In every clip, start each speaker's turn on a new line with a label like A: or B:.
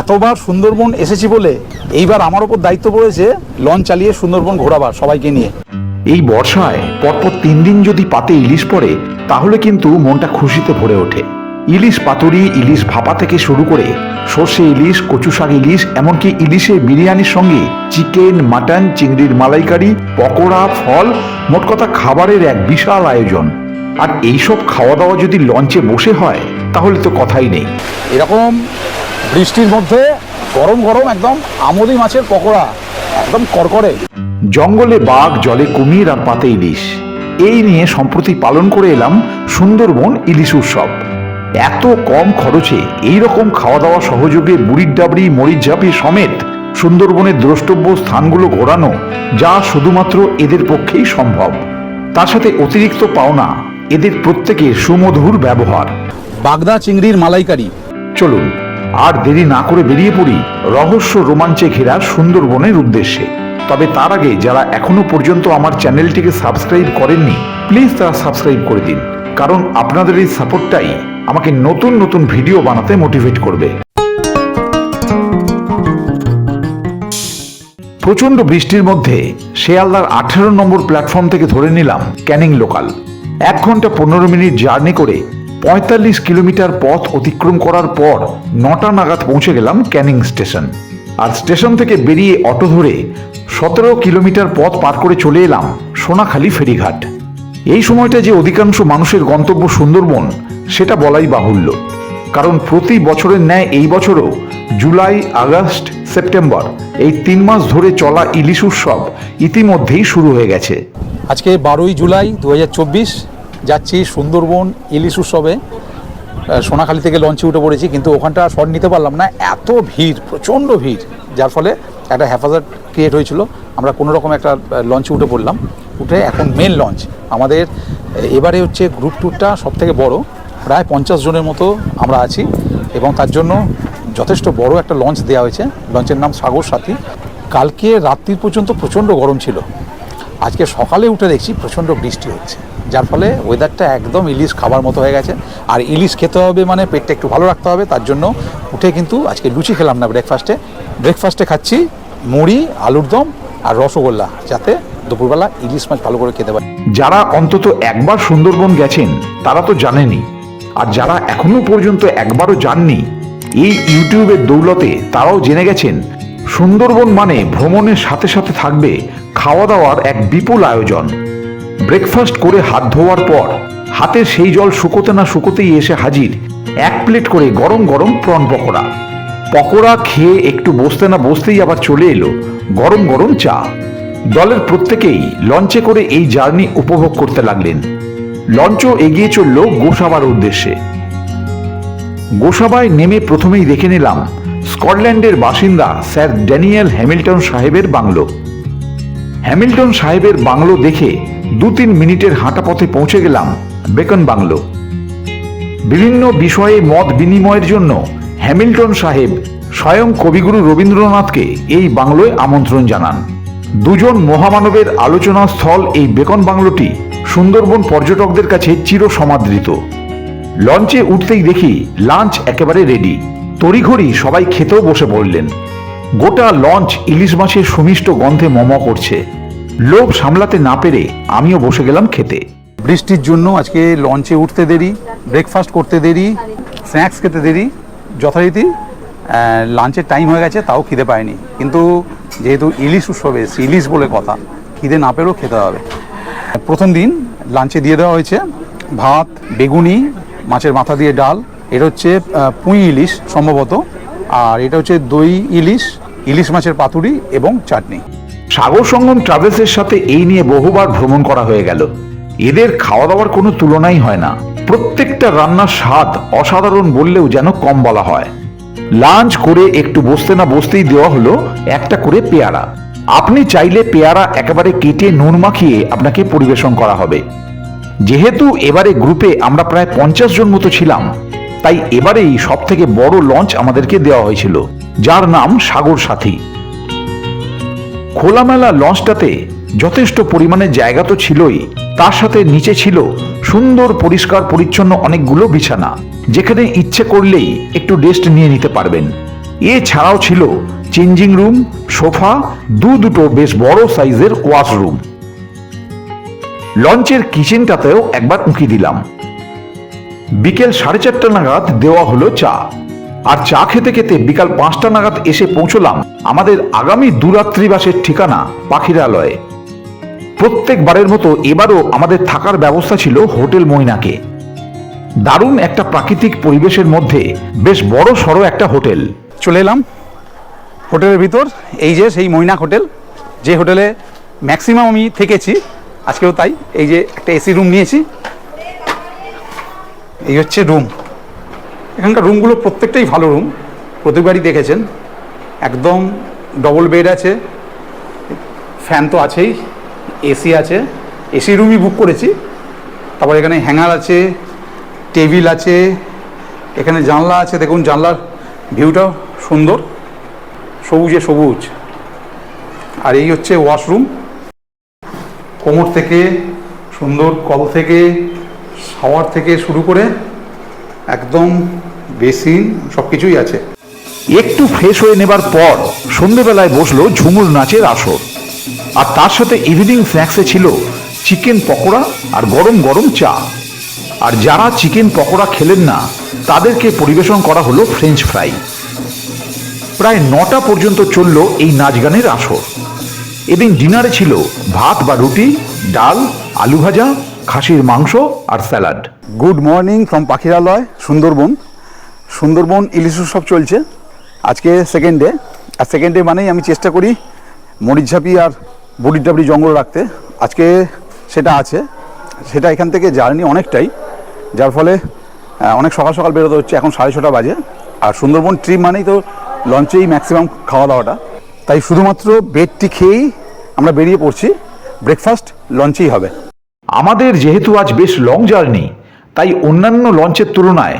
A: এতবার সুন্দরবন এসেছি বলে এইবার আমার ওপর দায়িত্ব পড়েছে লঞ্চ চালিয়ে সুন্দরবন ঘোরাবার সবাইকে নিয়ে।
B: এই বর্ষায় পরপর তিন দিন যদি পাতে ইলিশ পড়ে তাহলে কিন্তু মনটা খুশিতে ভরে ওঠে। ইলিশ পাতুরি ইলিশ ভাপা থেকে শুরু করে সর্ষে ইলিশ কচু শাক ইলিশ এমনকি ইলিশের বিরিয়ানির সঙ্গে চিকেন মাটন চিংড়ির মালাইকারি পকোড়া ফল মোট কথা খাবারের এক বিশাল আয়োজন। আর এইসব খাওয়া দাওয়া যদি লঞ্চে বসে হয় তাহলে তো কথাই নেই।
A: এরকম বৃষ্টির মধ্যে গরম গরম একদম আমোদি মাছের পকোড়া একদম করকরে।
B: জঙ্গলে বাঘ জলে কুমির আর পাতে ইলিশ। এই নিয়ে সম্প্রতি পালন করে এলাম সুন্দরবন ইলিশ উৎসব। এত কম খরচে এই রকম খাওয়া দাওয়া সহযোগে বুড়ির ডাবড়ি মরিচ ঝাঁপি সমেত সুন্দরবনের দ্রষ্টব্য স্থানগুলো ঘোরানো যা শুধুমাত্র এদের পক্ষেই সম্ভব। তার সাথে অতিরিক্ত পাওনা এদের প্রত্যেকের সুমধুর ব্যবহার।
A: বাগদা চিংড়ির মালাইকারি।
B: চলুন আর দেরি না করে বেরিয়ে পড়ি রহস্য রোমাঞ্চে ঘেরা সুন্দরবনের উদ্দেশ্যে। তবে তার আগে যারা এখনও পর্যন্ত আমার চ্যানেলটিকে সাবস্ক্রাইব করেননি, প্লিজ তারা সাবস্ক্রাইব করে দিন, কারণ আপনাদের এই সাপোর্টটাই আমাকে নতুন নতুন ভিডিও বানাতে মোটিভেট করবে। প্রচণ্ড বৃষ্টির মধ্যে শিয়ালদার আঠেরো নম্বর প্ল্যাটফর্ম থেকে ধরে নিলাম ক্যানিং লোকাল। এক ঘণ্টা পনেরো মিনিট জার্নি করে পঁয়তাল্লিশ কিলোমিটার পথ অতিক্রম করার পর নটা নাগাদ পৌঁছে গেলাম ক্যানিং স্টেশন। আর স্টেশন থেকে বেরিয়ে অটো ধরে সতেরো কিলোমিটার পথ পার করে চলে এলাম সোনাখালী ফেরিঘাট। এই সময়টা যে অধিকাংশ মানুষের গন্তব্য সুন্দরবন, সেটা বলাই বাহুল্য। কারণ প্রতি বছরের ন্যায় এই বছরও জুলাই, আগস্ট, সেপ্টেম্বর এই তিন মাস ধরে চলা ইলিশ উৎসব ইতিমধ্যেই শুরু হয়ে গেছে।
A: আজকে বারোই জুলাই দু হাজার চব্বিশ যাচ্ছি সুন্দরবন ইলিশ উৎসবে। সোনাখালী থেকে লঞ্চে উঠে পড়েছি, কিন্তু ওখানটা শট নিতে পারলাম না। এত ভিড়, প্রচণ্ড ভিড়, যার ফলে একটা হ্যাফাজার্ড ক্রিয়েট হয়েছিল। আমরা কোনো রকম একটা লঞ্চে উঠে পড়লাম। উঠে এখন মেন লঞ্চ। আমাদের এবারে হচ্ছে গ্রুপ ট্যুরটা সব থেকে বড়। প্রায় পঞ্চাশ জনের মতো আমরা আছি এবং তার জন্য যথেষ্ট বড় একটা লঞ্চ দেওয়া হয়েছে। লঞ্চের নাম সাগর সাথী। কালকে রাত্রি পর্যন্ত প্রচণ্ড গরম ছিল। আজকে সকালে উঠে দেখছি প্রচণ্ড বৃষ্টি হচ্ছে। যার ফলে ওয়েদারটা একদম ইলিশ খাবার মতো হয়ে গেছে। আর ইলিশ খেতে হবে মানে পেটটা একটু ভালো রাখতে হবে, তার জন্য উঠে কিন্তু আজকে লুচি খেলাম না ব্রেকফাস্টে ব্রেকফাস্টে খাচ্ছি মুড়ি, আলুর দম আর রসগোল্লা, যাতে দুপুরবেলা ইলিশ মাছ ভালো করে খেতে পারে।
B: যারা অন্তত একবার সুন্দরবন গেছেন, তারা তো জানেনি আর যারা এখনও পর্যন্ত একবারও যাননি, এই ইউটিউবের দৌলতে তারাও জেনে গেছেন, সুন্দরবন মানে ভ্রমণের সাথে সাথে থাকবে খাওয়া দাওয়ার এক বিপুল আয়োজন। ব্রেকফাস্ট করে হাত ধোয়ার পর হাতের সেই জল শুকোতে না শুকোতেই এসে হাজির এক প্লেট করে গরম গরম প্রন পকোড়া। পকোড়া খেয়ে একটু বসতে না বসতেই আবার চলে এলো গরম গরম চা। দলের প্রত্যেকেই লঞ্চে করে এই জার্নি উপভোগ করতে লাগলেন। লঞ্চও এগিয়ে চলল গোসাবার উদ্দেশ্যে। গোসাবায় নেমে প্রথমেই দেখে নিলাম স্কটল্যান্ডের বাসিন্দা স্যার ড্যানিয়েল হ্যামিল্টন সাহেবের বাংলো। হ্যামিল্টন সাহেবের বাংলো দেখে দু তিন মিনিটের হাঁটা পথে পৌঁছে গেলাম বেকন বাংলো। বিভিন্ন বিষয়ে মত বিনিময়ের জন্য হ্যামিল্টন সাহেব স্বয়ং কবিগুরু রবীন্দ্রনাথকে এই বাংলোয় আমন্ত্রণ জানান। দুজন মহামানবের আলোচনা স্থল এই বেকন বাংলোটি সুন্দরবন পর্যটকদের কাছে চির সমাদৃত লঞ্চে উঠতেই দেখি লাঞ্চ একেবারে রেডি। তড়িঘড়ি সবাই খেতেও বসে পড়লেন। গোটা লঞ্চ ইলিশ মাছের সুমিষ্ট গন্ধে মম করছে। লোভ সামলাতে না পেরে আমিও বসে গেলাম খেতে।
A: বৃষ্টির জন্য আজকে লঞ্চে উঠতে দেরি ব্রেকফাস্ট করতে দেরি স্ন্যাক্স খেতে দেরি, যথারীতি লাঞ্চের টাইম হয়ে গেছে, তাও খিদে পায়নি কিন্তু যেহেতু ইলিশ উৎসবে ইলিশ বলে কথা, খিদে না পেলেও খেতে হবে। প্রথম দিন লাঞ্চে দিয়ে দেওয়া হয়েছে ভাত, বেগুনি, মাছের মাথা দিয়ে ডাল, এটা হচ্ছে পুঁই ইলিশ সম্ভবত, আর এটা হচ্ছে দই ইলিশ ইলিশ মাছের পাতুরি এবং চাটনি।
B: সাগর সঙ্গম ট্রাভেলসের সাথে এই নিয়ে বহুবার ভ্রমণ করা হয়ে গেল। এদের খাওয়া দাওয়ার কোনো তুলনাই হয় না। প্রত্যেকটা রান্নার স্বাদ অসাধারণ বললেও যেন কম বলা হয়। লাঞ্চ করে একটু বসতে না বসতেই দেওয়া হলো একটা করে পেয়ারা। আপনি চাইলে পেয়ারা একেবারে কেটে নুন মাখিয়ে আপনাকে পরিবেশন করা হবে। যেহেতু এবারে গ্রুপে আমরা প্রায় পঞ্চাশ জন মতো ছিলাম তাই এবারেই সব থেকে বড় লঞ্চ আমাদেরকে দেওয়া হয়েছিল, যার নাম সাগর সাথী। খোলামেলা লঞ্চটাতে যথেষ্ট পরিমাণে জায়গা তো ছিলই, তার সাথে নিচে ছিল সুন্দর, পরিষ্কার, পরিচ্ছন্ন অনেকগুলো বিছানা, যেখানে ইচ্ছে করলেই একটু রেস্ট নিয়ে নিতে পারবেন। এছাড়াও ছিল চেঞ্জিং রুম সোফা, দু দুটো বেশ বড় সাইজের ওয়াশরুম লঞ্চের কিচেনটাতেও একবার উঁকি দিলাম। বিকেল সাড়ে চারটা নাগাদ দেওয়া হলো চা। আর চা খেতে খেতে বিকাল পাঁচটা নাগাদ এসে পৌঁছলাম আমাদের আগামী দুরাত্রিবাসের ঠিকানা পাখিরালয়ে। প্রত্যেকবারের মতো এবারও আমাদের থাকার ব্যবস্থা ছিল হোটেল ময়নাকে। দারুণ একটা প্রাকৃতিক পরিবেশের মধ্যে বেশ বড় সড়ো একটা হোটেল।
A: চলে এলাম। হোটেলের ভিতর, এই যে সেই মৈনাক হোটেল, যে হোটেলে ম্যাক্সিমাম আমি থেকেছি, আজকেও তাই, এই যে একটা এসি রুম নিয়েছি এই হচ্ছে রুম এখানকার রুমগুলো প্রত্যেকটাই ভালো রুম প্রতিবারই দেখেছেন। একদম ডবল বেড আছে। ফ্যান তো আছেই। এসি আছে। এসি রুমই বুক করেছি। তারপর এখানে হ্যাঙ্গার আছে টেবিল আছে, এখানে জানলা আছে। দেখুন জানলার ভিউটাও সুন্দর। সবুজে সবুজ। আর এই হচ্ছে ওয়াশরুম কোমর থেকে সুন্দর কল থেকে শাওয়ার থেকে শুরু করে একদম বেসিন সব কিছুই আছে।
B: একটু ফ্রেশ হয়ে নেবার পর সন্ধেবেলায় বসল ঝুমুর নাচের আসর। আর তার সাথে ইভিনিং স্ন্যাক্সে ছিল চিকেন পকোড়া আর গরম গরম চা। আর যারা চিকেন পকোড়া খেলেন না, তাদেরকে পরিবেশন করা হলো ফ্রেঞ্চ ফ্রাই প্রায় নটা পর্যন্ত চলল এই নাচ গানের আসর। এদিন ডিনারে ছিল ভাত বা রুটি, ডাল, আলু ভাজা খাসির মাংস আর salad.
A: Good morning from Pakhiralay, Sundarban. Sundarban ইলিশ উৎসব চলছে। আজকে সেকেন্ড ডে আর সেকেন্ড ডে মানেই আমি চেষ্টা করি মরিচঝাপি আর বড়ির ডাবড়ি জঙ্গল রাখতে। আজকে সেটা আছে। সেটা এখান থেকে জার্নি অনেকটাই। যার ফলে অনেক সকাল সকাল বেরোতে হচ্ছে। এখন সাড়ে ছটা বাজে। আর সুন্দরবন ট্রিপ মানেই তো লঞ্চেই ম্যাক্সিমাম খাওয়া দাওয়াটা। তাই শুধুমাত্র বেডটি খেয়েই আমরা বেরিয়ে পড়ছি। ব্রেকফাস্ট লঞ্চেই হবে।
B: আমাদের যেহেতু আজ বেশ লং জার্নি তাই অন্যান্য লঞ্চের তুলনায়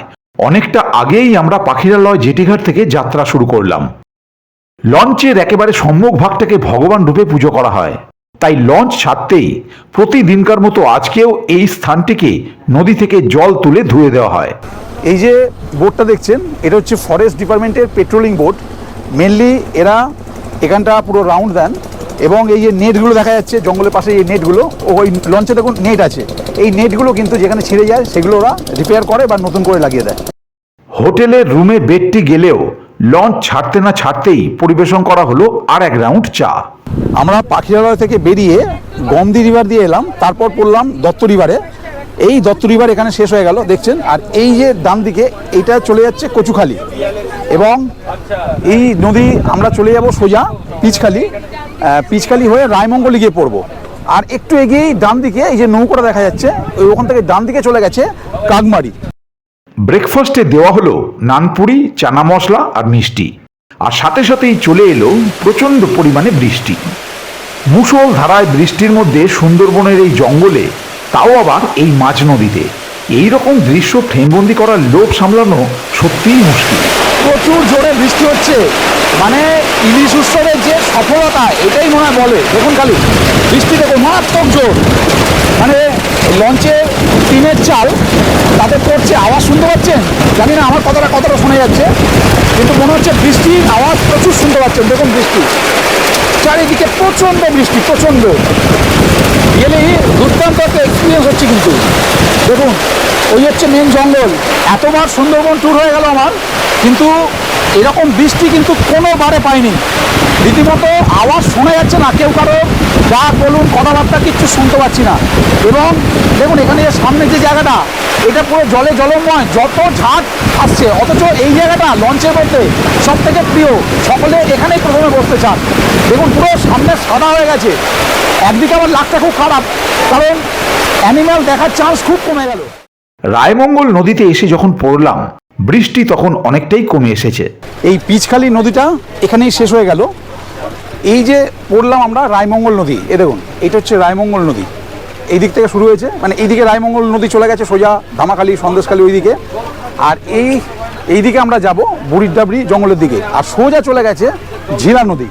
B: অনেকটা আগেই আমরা পাখিরালয় জেটিঘাট থেকে যাত্রা শুরু করলাম। লঞ্চের একেবারে সম্মুখ ভাগটাকে ভগবান রূপে পুজো করা হয়। তাই লঞ্চ ছাড়তেই প্রতিদিনকার মতো আজকেও এই স্থানটিকে নদী থেকে জল তুলে ধুয়ে দেওয়া হয়।
A: এই যে বোটটা দেখছেন, এটা হচ্ছে ফরেস্ট ডিপার্টমেন্টের পেট্রোলিং বোট মেনলি এরা এখানটা পুরো রাউন্ড দেন। এবং এই যে নেটগুলো দেখা যাচ্ছে জঙ্গলের পাশে এই নেটগুলো ওই লঞ্চে দেখুন নেট আছে। এই নেটগুলো কিন্তু যেখানে ছিঁড়ে যায় সেগুলো ওরা রিপেয়ার করে বা নতুন করে লাগিয়ে দেয়।
B: হোটেলের রুমে বেডটি গেলেও লঞ্চ ছাড়তে না ছাড়তেই পরিবেশন করা হলো আর এক রাউন্ড চা।
A: আমরা পাখিরালয় থেকে বেরিয়ে গমদি রিভার দিয়ে এলাম তারপর পড়লাম দত্ত রিভারে এই দত্ত রিভার এখানে শেষ হয়ে গেল দেখছেন? আর এই যে ডান দিকে এইটা চলে যাচ্ছে কচুখালি। এবং এই নদী আমরা চলে যাব সোজা পিচখালি পিচখালি হয়ে রায়মঙ্গলে গিয়ে পড়ব। আর একটু এগিয়েই ডান দিকে এই যে নৌকোটা দেখা যাচ্ছে, ওই ওখান থেকে ডান দিকে চলে গেছে কাকমারি।
B: ব্রেকফাস্টে দেওয়া হলো নানপুরি চানা মশলা আর মিষ্টি। আর সাথে সাথেই চলে এলো প্রচণ্ড পরিমাণে বৃষ্টি। মুসল ধারায় বৃষ্টির মধ্যে সুন্দরবনের এই জঙ্গলে, তাও আবার এই মাঝ নদীতে। এই রকম দৃশ্য ফ্রেমবন্দি করার লোভ সামলানো সত্যিই মুশকিল।
A: প্রচুর জোরে বৃষ্টি হচ্ছে। মানে ইলিশ উৎসবের যে সফলতা, এটাই মনে হয় বলে। দেখুন খালি, বৃষ্টি দেখুন, মারাত্মক জোর। মানে লঞ্চে টিনের চাল, তাতে পড়ছে, আওয়াজ শুনতে পাচ্ছেন? জানি না আমার কথাটা কতটা শোনা যাচ্ছে, কিন্তু মনে হচ্ছে বৃষ্টির আওয়াজ প্রচুর শুনতে পাচ্ছেন। দেখুন বৃষ্টি। চারিদিকে প্রচণ্ড বৃষ্টি, প্রচণ্ড। গেলেই দুর্দান্ত একটা এক্সপিরিয়েন্স হচ্ছে কিন্তু। দেখুন ওই হচ্ছে মেন জঙ্গল। এতবার সুন্দরবন ট্যুর হয়ে গেল আমার, কিন্তু এরকম বৃষ্টি কিন্তু কোনোবারে পাইনি। রীতিমতো আওয়াজ শোনা যাচ্ছে না, কেউ কারও যা বলুন, কথাবার্তা কিচ্ছু শুনতে পাচ্ছি না। এবং দেখুন, এখানে সামনে যে জায়গাটা, এটা পুরো জলে জলময়, যত ঝাঁক আসছে, অথচ এই জায়গাটা লঞ্চের মধ্যে সব থেকে প্রিয়, সকলে এখানেই প্রথমে বসতে চান। দেখুন, পুরো সামনে সাদা হয়ে গেছে। একদিকে আমার লাকটা খুব খারাপ, কারণ অ্যানিমাল দেখার চান্স খুব কমে গেল।
B: রায়মঙ্গল নদীতে এসে যখন পড়লাম, বৃষ্টি তখন অনেকটাই কমে এসেছে।
A: এই পিচখালি নদীটা এখানেই শেষ হয়ে গেল। এই যে পড়লাম আমরা রায়মঙ্গল নদী, এ দেখুন, এটা হচ্ছে রায়মঙ্গল নদী। এই দিক থেকে শুরু হয়েছে মানে এইদিকে রায়মঙ্গল নদী চলে গেছে সোজা ধামাখালি, সন্দেশখালি ওইদিকে আর এই এইদিকে আমরা যাব বুড়ির ডাবড়ি জঙ্গলের দিকে। আর সোজা চলে গেছে ঝিলা নদী।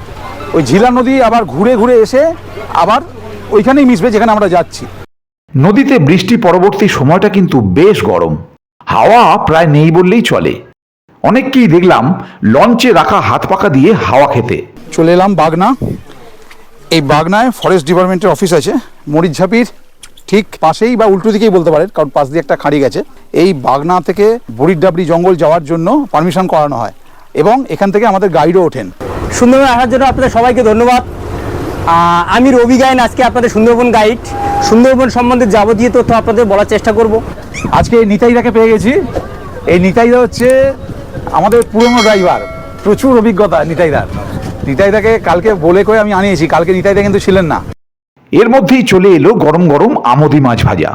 A: ওই ঝিলা নদী আবার ঘুরে ঘুরে এসে আবার ওইখানেই মিশবে যেখানে আমরা যাচ্ছি।
B: নদীতে বৃষ্টি পরবর্তী সময়টা কিন্তু বেশ গরম। হাওয়া প্রায় নেই বললেই চলে। অনেককেই দেখলাম লঞ্চে রাখা হাত পাকা দিয়ে হাওয়া খেতে।
A: চলে এলাম বাগনা। এই বাগনায় ফরেস্ট ডিপার্টমেন্টের অফিস আছে মরিচঝাপির ঠিক পাশেই বা উল্টো দিকেই বলতে পারেন কারণ পাশ দিয়ে একটা খাঁড়ি গেছে। এই বাগনা থেকে বুড়ির ডাবরি জঙ্গল যাওয়ার জন্য পারমিশন করানো হয় এবং এখান থেকে আমাদের গাইডও ওঠেন।
C: সুন্দরবন আসার জন্য আপনাদের সবাইকে ধন্যবাদ। আমি রবি গায়ন আজকে আপনাদের সুন্দরবন গাইড। সুন্দরবন সম্বন্ধে যাবতীয় তথ্য আপনাদের বলার চেষ্টা করব।
A: আজকে এই নিতাইদাকে পেয়ে গেছি। এই নিতাইদা হচ্ছে আমাদের পুরনো ড্রাইভার। প্রচুর অভিজ্ঞতা নিতাইদার নিতাইদাকে কালকে বলে করে আমি আনিয়েছি কালকে নিতাইদা কিন্তু ছিলেন না।
B: এর মধ্যেই চলে এলো গরম গরম আমদি মাছ ভাজা।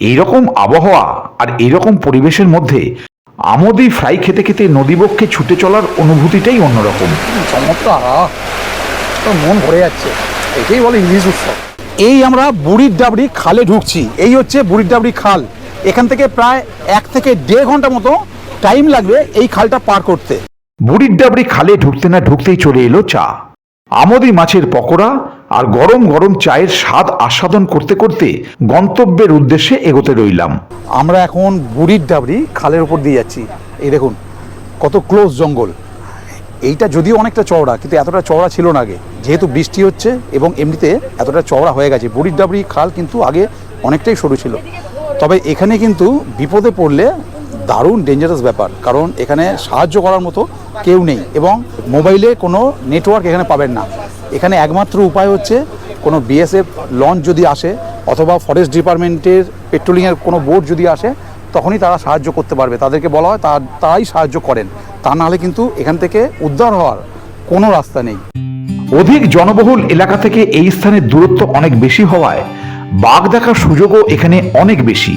B: এইরকম আবহাওয়া আর এইরকম পরিবেশের মধ্যে আমদি ফ্রাই খেতে খেতে নদীবক্ষে ছুটে চলার অনুভূতিটাই অন্যরকম।
A: চমৎকার। মন ভরে যাচ্ছে। এটাই বলে ইলিশ উৎসব। এই আমরা বুড়ির ডাবড়ি খালে ঢুকছি। এই হচ্ছে বুড়ির ডাবড়ি খাল। এখান থেকে প্রায় এক থেকে দেড় ঘণ্টা মতো টাইম লাগবে এই খালটা পার করতে।
B: বুড়ির ডাবড়ি খালে ঢুকতে না ঢুকতেই চলে এলো চা। আমদি মাছের পকোড়া আর গরম গরম চায়ের স্বাদ আস্বাদন করতে করতে গন্তব্যের উদ্দেশ্যে এগোতে রইলাম।
A: আমরা এখন বুড়ির ডাবড়ি খালের উপর দিয়ে যাচ্ছি। এই দেখুন কত ক্লোজ জঙ্গল। এইটা যদিও অনেকটা চওড়া, কিন্তু এতটা চওড়া ছিল না আগে। যেহেতু বৃষ্টি হচ্ছে এবং এমনিতে এতটা চওড়া হয়ে গেছে। বুড়ির ডাবড়ি খাল কিন্তু আগে অনেকটাই সরু ছিল। তবে এখানে কিন্তু বিপদে পড়লে দারুণ ডেঞ্জারাস ব্যাপার, কারণ এখানে সাহায্য করার মতো কেউ নেই এবং মোবাইলে কোনো নেটওয়ার্ক এখানে পাবেন না। এখানে একমাত্র উপায় হচ্ছে কোনো বিএসএফ লঞ্চ যদি আসে অথবা ফরেস্ট ডিপার্টমেন্টের পেট্রোলিংয়ের কোনো বোট যদি আসে তখনই তারা সাহায্য করতে পারবে। তাদেরকে বলা হয় তার তারাই সাহায্য করেন। তা নাহলে কিন্তু এখান থেকে উদ্ধার হওয়ার কোনো রাস্তা নেই।
B: অধিক জনবহুল এলাকা থেকে এই স্থানের দূরত্ব অনেক বেশি হওয়ায় বাঘ দেখার সুযোগও এখানে অনেক বেশি।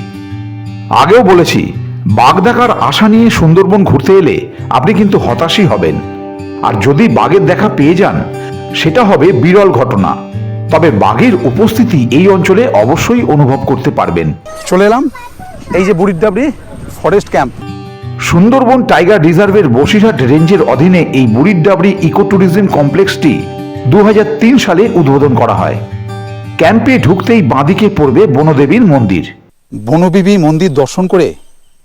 B: আগেও বলেছি বাঘ দেখার আশা নিয়ে সুন্দরবন ঘুরতে এলে আপনি কিন্তু হতাশই হবেন। আর যদি বাঘের দেখা পেয়ে যান সেটা হবে বিরল ঘটনা। তবে বাঘের উপস্থিতি এই অঞ্চলে অবশ্যই অনুভব করতে পারবেন।
A: চলে এলাম। এই যে Burir Dabri forest camp
B: Sundarban tiger রিজার্ভের বসিরহাট রেঞ্জের অধীনে এই বুড়ির ডাবরি ইকো ট্যুরিজম কমপ্লেক্সটি দু হাজার তিন সালে উদ্বোধন করা হয়। ক্যাম্পে ঢুকতেই বাঁদিকে পড়বে বনদেবীর মন্দির।
A: বনবিবি মন্দির দর্শন করে,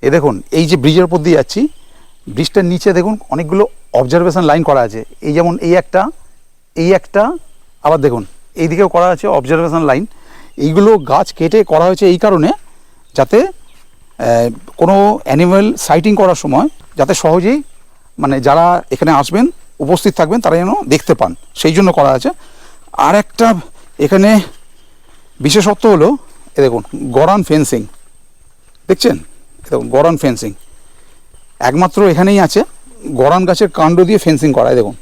A: এ দেখুন, এই যে ব্রিজের উপর দিয়ে যাচ্ছি ব্রিজটার নিচে দেখুন, অনেকগুলো অবজারভেশন লাইন করা আছে। এই যেমন এই একটা এই একটা, আবার দেখুন এই দিকেও করা আছে অবজারভেশন লাইন এইগুলো গাছ কেটে করা হয়েছে এই কারণে, যাতে কোনো অ্যানিম্যাল সাইটিং করার সময় যাতে সহজেই মানে যারা এখানে আসবেন, উপস্থিত থাকবেন, তারা যেন দেখতে পান। সেই জন্য করা আছে। আর একটা এখানে বিশেষত্ব হলো, এ দেখুন, গরান ফেন্সিং দেখছেন? দেখুন, গরান ফেন্সিং একমাত্র এখানেই আছে। গরান গাছের কাণ্ড দিয়ে ফেন্সিং করা এই দেখুন।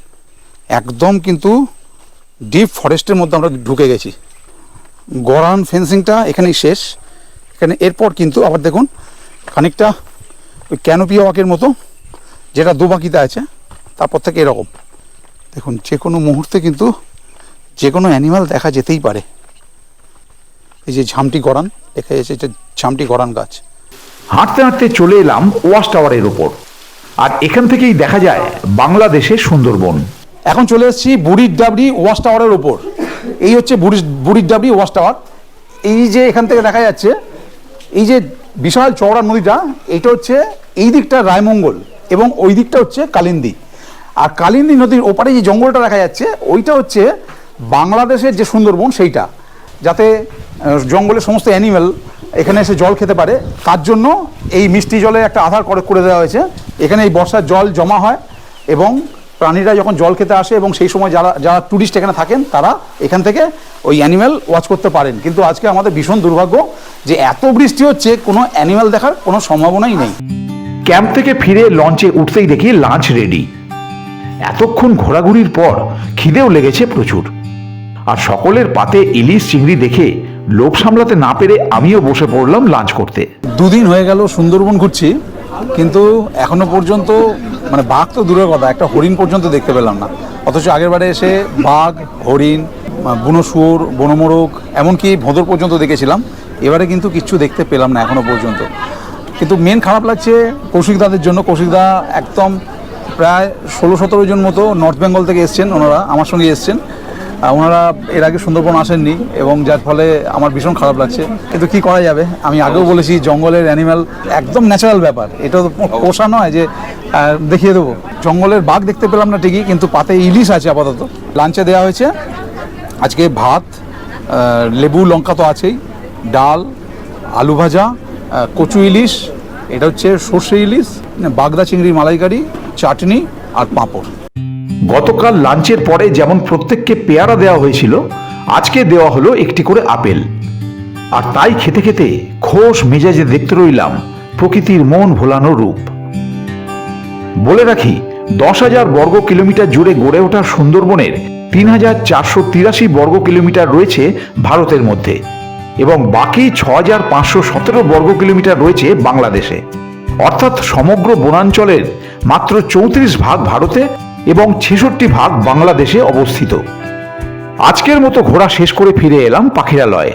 A: একদম কিন্তু ডিপ ফরেস্টের মধ্যে আমরা ঢুকে গেছি। গরান ফেন্সিংটা এখানেই শেষ। এখানে এরপর কিন্তু আবার দেখুন খানিকটা ওই ক্যানোপি ওয়াকের মতো যেটা দুবাকিতে আছে তারপর থেকে এরকম। দেখুন যে কোনো মুহূর্তে কিন্তু যে কোনো অ্যানিমাল দেখা যেতেই পারে। এই যে ঝামটি গড়ান দেখা যাচ্ছে এটা ঝামটি গড়ান গাছ।
B: হাঁটতে হাঁটতে চলে এলাম ওয়াশ টাওয়ারের ওপর আর এখান থেকেই দেখা যায় বাংলাদেশের সুন্দরবন।
A: এখন চলে এসেছি বুড়ির ডাবরি ওয়াশ টাওয়ারের ওপর এই হচ্ছে বুড়ির বুড়ির ডাবরি ওয়াশ টাওয়ার। এই যে এখান থেকে দেখা যাচ্ছে এই যে বিশাল চওড়া নদীটা, এটা হচ্ছে এই দিকটা রায়মঙ্গল এবং ওই দিকটা হচ্ছে কালিন্দী। আর কালিন্দী নদীর ওপারে যে জঙ্গলটা দেখা যাচ্ছে, ওইটা হচ্ছে বাংলাদেশের যে সুন্দরবন সেইটা। যাতে জঙ্গলের সমস্ত অ্যানিম্যাল এখানে এসে জল খেতে পারে। তার জন্য এই মিষ্টি জলে একটা আধার করে করে দেওয়া হয়েছে। এখানে এই বর্ষার জল জমা হয় এবং প্রাণীরা যখন জল খেতে আসে এবং সেই সময় যারা যারা ট্যুরিস্ট এখানে থাকেন, তারা এখান থেকে ওই অ্যানিম্যাল ওয়াচ করতে পারেন। কিন্তু আজকে আমাদের ভীষণ দুর্ভাগ্য যে এত বৃষ্টি হচ্ছে কোনো অ্যানিম্যাল দেখার কোনো সম্ভাবনাই নেই।
B: ক্যাম্প থেকে ফিরে লঞ্চে উঠতেই দেখি লাঞ্চ রেডি এতক্ষণ ঘোরাঘুরির পর খিদেও লেগেছে প্রচুর। আর সকলের পাতে ইলিশ চিংড়ি দেখে লোভ সামলাতে না পেরে আমিও বসে পড়লাম লাঞ্চ করতে।
A: দুদিন হয়ে গেল সুন্দরবন ঘুরছি কিন্তু এখনও পর্যন্ত মানে বাঘ তো দূরের কথা একটা হরিণ পর্যন্ত দেখতে পেলাম না। অথচ আগের বারে এসে বাঘ হরিণ বুনো শুয়োর বনমোরগ এমনকি ভোঁদর পর্যন্ত দেখেছিলাম। এবারে কিন্তু কিচ্ছু দেখতে পেলাম না এখনও পর্যন্ত। কিন্তু মেন খারাপ লাগছে কৌশিকদাদের জন্য। কৌশিকদা একদম প্রায় ষোলো সতেরো জন মতো নর্থ বেঙ্গল থেকে এসছেন ওনারা, আমার সঙ্গে এসছেন। ওনারা এর আগে সুন্দরবন আসেননি এবং যার ফলে আমার ভীষণ খারাপ লাগছে। কিন্তু কি করা যাবে? আমি আগেও বলেছি, জঙ্গলের অ্যানিম্যাল একদম ন্যাচারাল ব্যাপার। এটা তো পোষা নয় যে দেখিয়ে দেবো। জঙ্গলের বাঘ দেখতে পেলাম না ঠিকই, কিন্তু পাতে ইলিশ আছে আপাতত। লাঞ্চে দেওয়া হয়েছে। আজকে ভাত লেবু, লঙ্কা তো আছেই। ডাল, আলু ভাজা কচু ইলিশ, এটা হচ্ছে সর্ষে ইলিশ বাগদা চিংড়ি মালাইকারি, চাটনি আর পাঁপড়।
B: গতকাল লাঞ্চের পরে যেমন প্রত্যেককে পেয়ারা দেওয়া হয়েছিল, আজকে দেওয়া হলো একটি করে আপেল। আর তাই খেতে খেতে খোশ মেজাজে দেখতে রইলাম প্রকৃতির মন ভোলানো রূপ। বলে রাখি, দশ হাজার বর্গ কিলোমিটার জুড়ে গড়ে ওঠা সুন্দরবনের তিন হাজার চারশো তিরাশি বর্গ কিলোমিটার রয়েছে ভারতের মধ্যে। এবং বাকি ছ হাজার পাঁচশো সতেরো বর্গ কিলোমিটার রয়েছে বাংলাদেশে। অর্থাৎ সমগ্র বনাঞ্চলের মাত্র চৌত্রিশ ভাগ ভারতে এবং ছেষট্টি ভাগ বাংলাদেশে অবস্থিত। আজকের মতো ঘোরা শেষ করে ফিরে এলাম পাখিরালয়ে।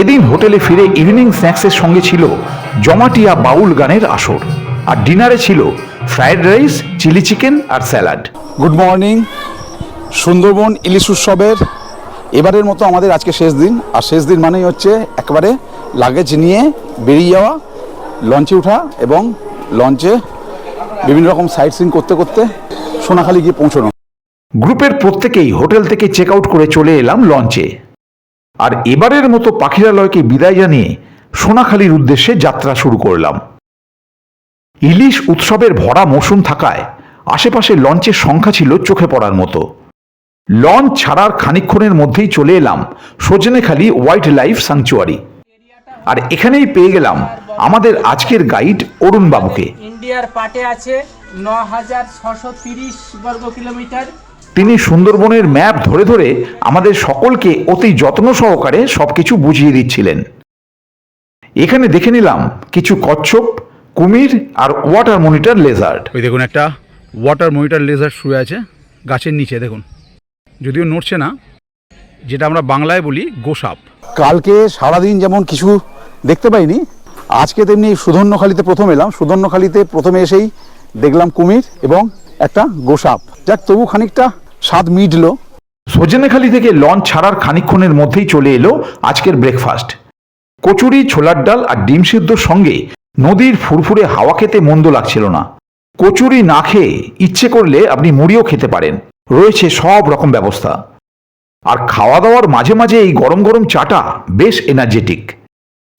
B: এদিন হোটেলে ফিরে ইভিনিং স্ন্যাক্সের সঙ্গে ছিল জমাটিয়া বাউল গানের আসর। আর ডিনারে ছিল ফ্রায়েড রাইস, চিলি চিকেন আর স্যালাড।
A: Good morning. সুন্দরবন ইলিশ উৎসবের এবারের মতো আমাদের আজকে শেষ দিন। আর শেষ দিন মানেই হচ্ছে একবারে লাগেজ নিয়ে বেরিয়ে যাওয়া লঞ্চে ওঠা এবং লঞ্চে বিভিন্ন রকম সাইট সিন করতে করতে সোনাখালি গিয়ে পৌঁছানো।
B: গ্রুপের প্রত্যেকেই হোটেল থেকে চেক আউট করে চলে এলাম লঞ্চে আর এবারের মতো পাখিরালয়কে বিদায় জানিয়ে সোনাখালীর উদ্দেশ্যে যাত্রা শুরু করলাম। ইলিশ উৎসবের ভরা মৌসুম থাকায় আশেপাশে লঞ্চের সংখ্যা ছিল চোখে পড়ার মতো। লঞ্চ ছাড়ার খানিকক্ষণের মধ্যেই চলে এলাম। সজনেখালি ওয়াইল্ড লাইফ সাংচুয়ারি আর এখানেই পেয়ে গেলাম আমাদের আজকের গাইড অরুণ বাবুকে
D: ইন্ডিয়ার পাটে আছে ন হাজার ছশো তিরিশ বর্গ কিলোমিটার।
B: তিনি সুন্দরবনের ম্যাপ ধরে ধরে আমাদের সকলকে অতি যত্ন সহকারে সবকিছু বুঝিয়ে দিচ্ছিলেন। এখানে দেখে নিলাম কিছু কচ্ছপ কুমির আর ওয়াটার মনিটর লেজার্ড
A: ওই দেখুন একটা ওয়াটার মনিটর লেজার শুয়ে আছে গাছের নিচে দেখুন। যদিও নড়ছে না যেটা আমরা বাংলায় বলি গোসাপ। কালকে সারাদিন যেমন কিছু দেখতে পাইনি আজকে তেমনি সুধন্যখালিতে প্রথম এলাম। সুধন্যখালিতে প্রথমে এসেই দেখলাম কুমির এবং একটা গোসাপ। যাক তবু খানিকটা স্বাদ মিটলো।
B: সজনেখালি থেকে লঞ্চ ছাড়ার খানিকক্ষণের মধ্যেই চলে এলো আজকের ব্রেকফাস্ট কচুরি ছোলার ডাল আর ডিম সিদ্ধর সঙ্গে নদীর ফুরফুরে হাওয়া খেতে মন্দ লাগছিল না। কচুরি না খেয়ে ইচ্ছে করলে আপনি মুড়িও খেতে পারেন। রয়েছে সব রকম ব্যবস্থা। আর খাওয়া দাওয়ার মাঝে মাঝে এই গরম গরম চাটা বেশ এনার্জেটিক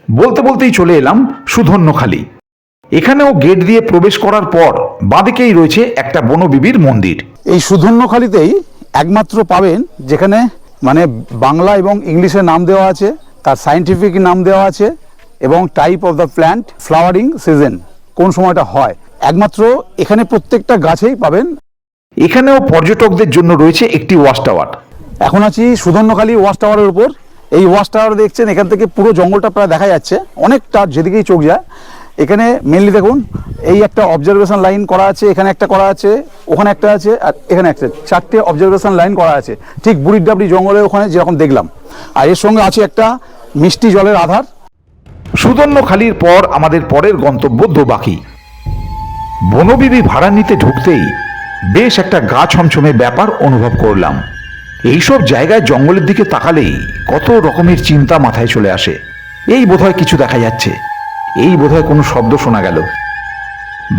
B: বলতে বলতেই চলে এলাম সুধন্যখালি। এখানেও গেট দিয়ে প্রবেশ করার পর বাঁদিকেই রয়েছে একটা বনবিবির মন্দির।
A: এই সুধন্যখালিতেই একমাত্র পাবেন যেখানে মানে বাংলা এবং ইংলিশে নাম দেওয়া আছে, তার সায়েন্টিফিক নাম দেওয়া আছে এবং type of the plant flowering season কোন সময়টা হয়। একমাত্র এখানে প্রত্যেকটা গাছেই পাবেন
B: এখানেও পর্যটকদের জন্য রয়েছে একটি ওয়াশ টাওয়ার।
A: এখন আছি সুধন্যখালি ওয়াশ টাওয়ারের উপর। এই ওয়াশ টাওয়ার দেখছেন এখান থেকে পুরো জঙ্গলটা প্রায় দেখা যাচ্ছে। অনেকটা যেদিকেই চোখ যায় এখানে মেনলি দেখুন এই একটা অবজারভেশন লাইন করা আছে এখানে একটা করা আছে ওখানে একটা আছে আর এখানে একটা চারটে অবজারভেশন লাইন করা আছে। ঠিক বুড়ির ডাবড়ি জঙ্গলের ওখানে যেরকম দেখলাম। আর এর সঙ্গে আছে একটা মিষ্টি জলের আধার।
B: সুদর্ণখালির পর আমাদের পরের গন্তব্য দোবাকি। বনবিবি ভাড়া নিতে ঢুকতেই বেশ একটা গা ছমছমে ব্যাপার অনুভব করলাম। এইসব জায়গায় জঙ্গলের দিকে তাকালেই কত রকমের চিন্তা মাথায় চলে আসে। এই বোধহয় কিছু দেখা যাচ্ছে। এই বোধহয় কোনো শব্দ শোনা গেল।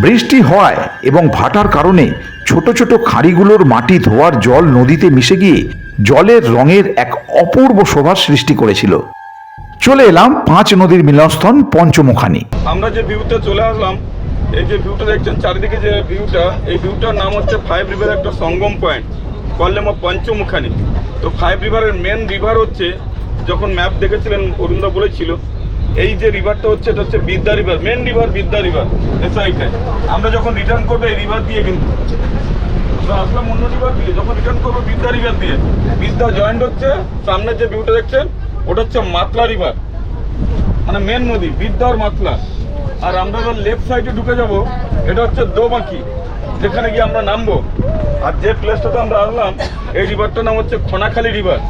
B: বৃষ্টি হওয়ায় এবং ভাটার কারণে ছোট ছোট খাঁড়িগুলোর মাটি ধোয়ার জল নদীতে মিশে গিয়ে জলের রঙের এক অপূর্ব শোভার সৃষ্টি করেছিল। চলে এলাম পাঁচ নদীর মিলনস্থন পঞ্চমুখানি।
E: আমরা যে ভিউটা চলে আসলাম এই যে ভিউটা দেখছেন, চারিদিকে যে ভিউটা এই ভিউটার নাম হচ্ছে ফাইভ রিভার একটা সঙ্গম পয়েন্ট কল্লেম পঞ্চমুখানি। তো ফাইভ রিভারের মেন রিভার হচ্ছে, যখন ম্যাপ দেখেছিলেন, অরুণদা বলেছিল, এই যে রিভারটা হচ্ছে, এটা হচ্ছে Vidya river main river Vidya river সাইডে আমরা যখন রিটার্ন করব, এই রিভার দিয়ে কিন্তু। আমরা আসলাম অন্য রিভার দিয়ে, যখন রিটার্ন করব, বিদ্যা রিভার দিয়ে। বিদ্যা জয়েন্ট হচ্ছে সামনের যে ভিউটা দেখছেন, ওটা হচ্ছে মাতলা রিভার মানে মেন নদী বিদ্যা আর মাতলা। আর আমরা এবার লেফট সাইডে ঢুকে যাব। এটা হচ্ছে দোবাকি যেখানে গিয়ে আমরা নামবো। আর যে প্লেসটাতে আমরা আসলাম এই রিভারটার নাম হচ্ছে খোনাখালী রিভার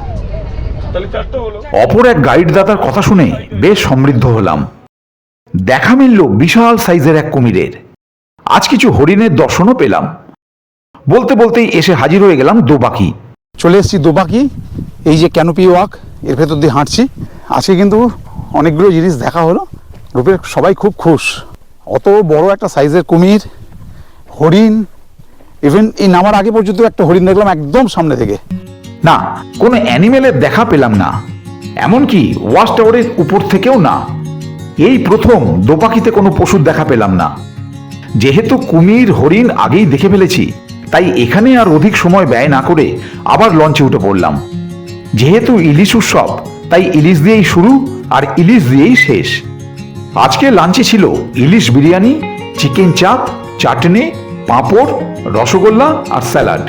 E: তাহলে চারটা হলো।
B: অপর এক গাইড দাতার কথা শুনে বেশ সমৃদ্ধ হলাম। দেখা মিলল বিশাল সাইজের এক কুমিরের। আজ কিছু হরিণের দর্শনও পেলাম। বলতে বলতেই এসে হাজির হয়ে গেলাম দোবাকি।
A: চলে এসেছি দোবাকি এই যে ক্যানোপি ওয়াক এর ভেতর দিয়ে হাঁটছি। আজকে কিন্তু অনেকগুলো জিনিস দেখা হলো। রূপের সবাই খুব খুশ। অত বড় একটা সাইজের কুমির, হরিণ ইভেন এই নামার আগে পর্যন্ত একটা হরিণ দেখলাম একদম সামনে থেকে।
B: না, কোনো অ্যানিমেলের দেখা পেলাম না। এমনকি ওয়াচ টাওয়ারের উপর থেকেও না। এই প্রথম দোপাকিতে কোনো পশুর দেখা পেলাম না। যেহেতু কুমির, হরিণ আগেই দেখে ফেলেছি, তাই এখানে আর অধিক সময় ব্যয় না করে আবার লঞ্চে উঠে পড়লাম। যেহেতু ইলিশ উৎসব, তাই ইলিশ দিয়েই শুরু আর ইলিশ দিয়েই শেষ। আজকে লাঞ্চে ছিল ইলিশ বিরিয়ানি চিকেন চাপ চাটনি পাঁপড়, রসগোল্লা আর স্যালাড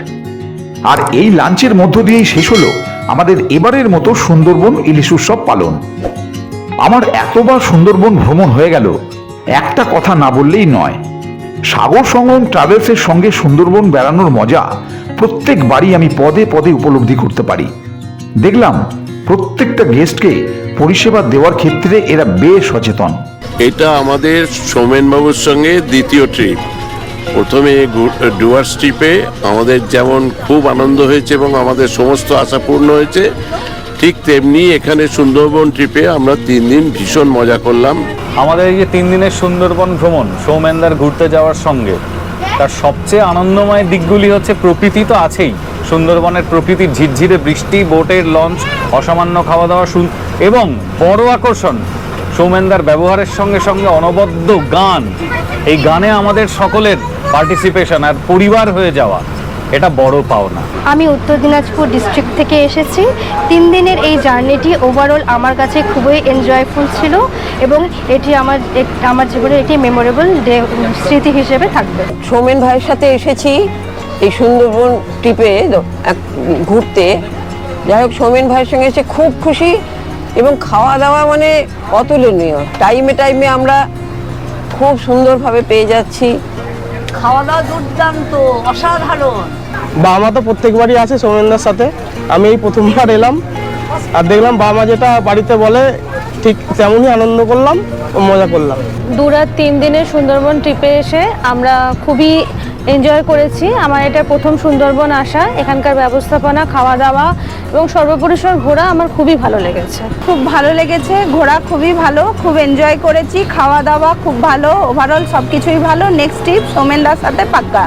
B: আর এই লাঞ্চের মধ্য দিয়েই শেষ হলো আমাদের এবারের মতো সুন্দরবন ইলিশ উৎসব পালন। আমার এতবার সুন্দরবন ভ্রমণ হয়ে গেল, একটা কথা না বললেই নয়। সাগর সঙ্গম ট্রাভেলসের সঙ্গে সুন্দরবন বেড়ানোর মজা প্রত্যেকবারই আমি পদে পদে উপলব্ধি করতে পারি। দেখলাম প্রত্যেকটা গেস্টকে পরিষেবা দেওয়ার ক্ষেত্রে এরা বেশ সচেতন।
F: এটা আমাদের সোমেনবাবুর সঙ্গে দ্বিতীয় ট্রিপ প্রথমে ডুয়ার্স ট্রিপে আমাদের যেমন খুব আনন্দ হয়েছে এবং আমাদের সমস্ত আশা পূর্ণ হয়েছে, ঠিক তেমনি এখানে সুন্দরবন ট্রিপে আমরা তিন দিন ভীষণ মজা করলাম।
G: আমাদের এই যে তিন দিনের সুন্দরবন ভ্রমণ, সৌমেনদার ঘুরতে যাওয়ার সঙ্গে, তার সবচেয়ে আনন্দময় দিকগুলি হচ্ছে প্রকৃতি তো আছেই। সুন্দরবনের প্রকৃতির ঝিরঝিরে বৃষ্টি, বোটের লঞ্চ, অসামান্য খাওয়া দাওয়া এবং বড় আকর্ষণ সৌমেনদার ব্যবহারের সঙ্গে সঙ্গে অনবদ্য গান। এই গানে আমাদের সকলের পার্টিসিপেশন আর পরিবার হয়ে যাওয়া এটা বড় পাওনা।
H: আমি উত্তর দিনাজপুর ডিস্ট্রিক্ট থেকে এসেছি। তিন দিনের এই জার্নিটি ওভারঅল আমার কাছে খুবই এনজয়ফুল ছিল এবং এটি আমার আমার জীবনের একটি মেমোরেবল ডে স্মৃতি হিসেবে থাকবে।
I: সৌমেন ভাইয়ের সাথে এসেছি এই সুন্দরবন ট্রিপে এক- ঘুরতে। যাই হোক সৌমেন ভাইয়ের সঙ্গে এসে খুব খুশি। এবং খাওয়া দাওয়া মানে অতুলনীয়। টাইমে টাইমে আমরা খুব সুন্দরভাবে পেয়ে যাচ্ছি।
J: খাওয়া দাওয়া দুর্দান্ত অসাধারণ।
C: বাবা মা তো প্রত্যেকবারই আছে সৌমেনদার সাথে। আমি এই প্রথমবার এলাম। আর দেখলাম বাবা মা যেটা বাড়িতে বলে ঠিক তেমনই আনন্দ করলাম ও মজা করলাম।
H: দু রাত তিন দিনের সুন্দরবন ট্রিপে এসে আমরা খুবই এনজয় করেছি। আমার এটা প্রথম সুন্দরবন আসা, এখানকার ব্যবস্থাপনা খাওয়া দাওয়া এবং সর্বপরিসর ঘোরা আমার খুবই ভালো লেগেছে।
J: খুব ভালো লেগেছে, ঘোরা খুবই ভালো, খুব এনজয় করেছি খাওয়া দাওয়া খুব ভালো ওভারঅল সব কিছুই ভালো নেক্সট ট্রিপ সোমেনদার সাথে পাক্কা।